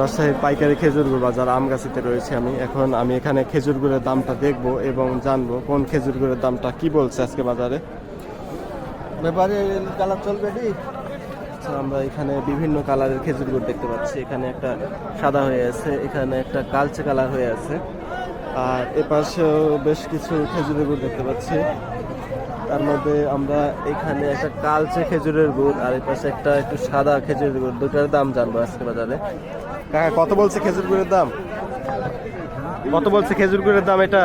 রাজশাহী পাইকারি খেজুর গুড় বাজার আমগাছিতে রয়েছে আমি। এখন আমি এখানে খেজুর গুড়ের দামটা দেখব এবং জানব কোন খেজুর গুড়ের দামটা কি বলছে আজকে বাজারে। ব্যাপারে কালার চলবে আচ্ছা, আমরা এখানে বিভিন্ন কালারের খেজুর গুড় দেখতে পাচ্ছি। এখানে একটা সাদা হয়ে আছে এখানে একটা কালচে কালার হয়ে আছে। আর এপাশেও বেশ কিছু খেজুরের গুড় দেখতে পাচ্ছি। তার মধ্যে আমরা এখানে একটা কালচে খেজুরের গুড় আর এপাশে একটা একটু সাদা খেজুরের গুড়। দুটার দাম জানব আজকে বাজারে। কাকা কত বলছে খেজুর গুড়ের দাম? কত বলছে খেজুর গুড়ের দাম এটা?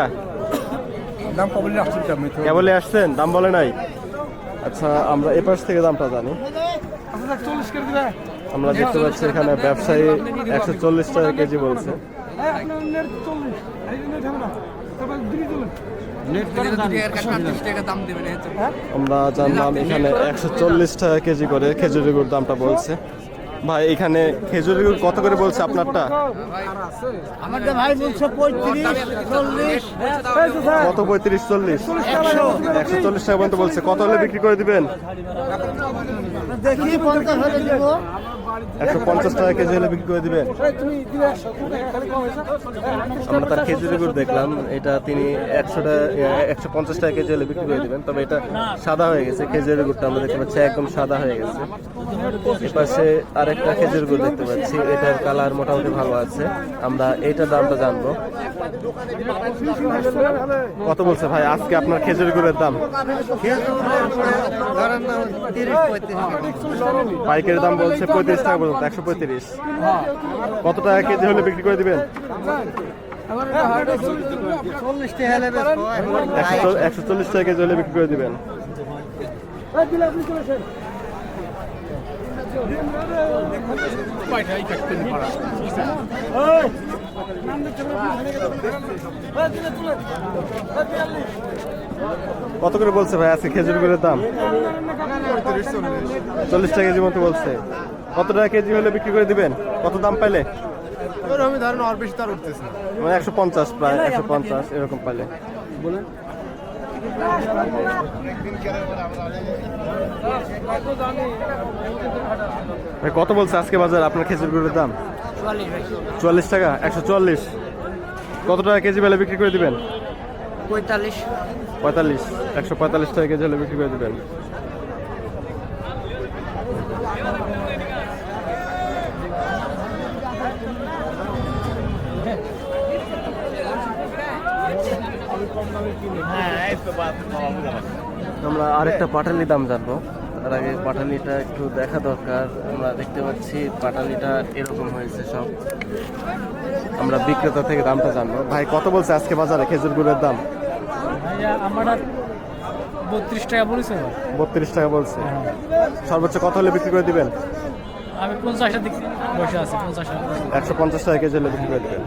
দাম কবলি আসছে কেবলে আসছেন? দাম বলে নাই। আচ্ছা আমরা এপাশ থেকে দামটা জানি। আমরা দেখতে পাচ্ছি এখানে ব্যবসায়ী একশো চল্লিশ টাকা কেজি বলছে। আমরা জানলাম এখানে একশো চল্লিশ টাকা কেজি করে খেজুরি গুড় দামটা বলছে। ভাই এখানে খেজুরি গুড় কত করে বলছে আপনারটা? আমাদের ভাই বলছে কত পঁয়ত্রিশ চল্লিশ? একশো চল্লিশ টাকা পর্যন্ত বলছে। কত হলে বিক্রি করে দিবেন? দেখি পঞ্চাশ হলে দিব। একশো পঞ্চাশ টাকা কেজি হলে বিক্রি করে দিবেন আমরা তার খেজুরি গুড় দেখলাম, এটা তিনি একশো টাকা, একশো পঞ্চাশ টাকা কেজি হলে বিক্রি করে দিবেন। তবে এটা সাদা হয়ে গেছে খেজুরি গুড়টা আমরা দেখতে পাচ্ছি, একদম সাদা হয়ে গেছে। এপাশে আরেকটা খেজুর গুড় দেখতে পাচ্ছি, এটার কালার মোটামুটি ভালো আছে। আমরা এইটার দামটা জানব। কত বলছে ভাই? আজকে আপনার খেজুর গুড়ের দাম? পাইকারি দাম বলছে পঁয়ত্রিশ টাকা পর্যন্ত, একশো পঁয়ত্রিশ। কত টাকা কেজি হলে বিক্রি করে দিবেন? একশো চল্লিশ টাকা কেজি হলে বিক্রি করে দিবেন। কত করে বলছে ভাই আজকে খেজুর গুড়ের দাম? চল্লিশ টাকা কেজি মতো বলছে। কত টাকা কেজি হলে বিক্রি করে দিবেন? কত দাম পাইলে? আমি ধরেন আর বেশি তার উঠতেছে মানে একশো পঞ্চাশ প্রায় একশো পঞ্চাশ এরকম পাইলে। ভাই কত বলছে আজকে বাজার? আপনার খেজুর গুড়ের দাম? চুয়াল্লিশ টাকা? একশো চুয়াল্লিশ। কত টাকা কেজি বেলা বিক্রি করে দিবেন? পঁয়তাল্লিশ। পঁয়তাল্লিশ। একশো পঁয়তাল্লিশ টাকা কেজি হলে বিক্রি করে দিবেন। আমরা আরেকটা পাটালি দাম জানব। তার আগে পাটালিটা একটু দেখা দরকার। আমরা দেখতে পাচ্ছি পাটালিটা এরকম হয়েছে সব। আমরা বিক্রেতা থেকে দামটা জানব। ভাই কত বলছে আজকে বাজারে খেজুর গুড়ের দাম? বত্রিশ টাকা বলেছে। বত্রিশ টাকা বলছে। সর্বোচ্চ কত হলে বিক্রি করে দিবেন? আমি পঞ্চাশটা দিক বসে আছি পঞ্চাশ একশো পঞ্চাশ টাকা কেজি হলে বিক্রি করে দিবেন।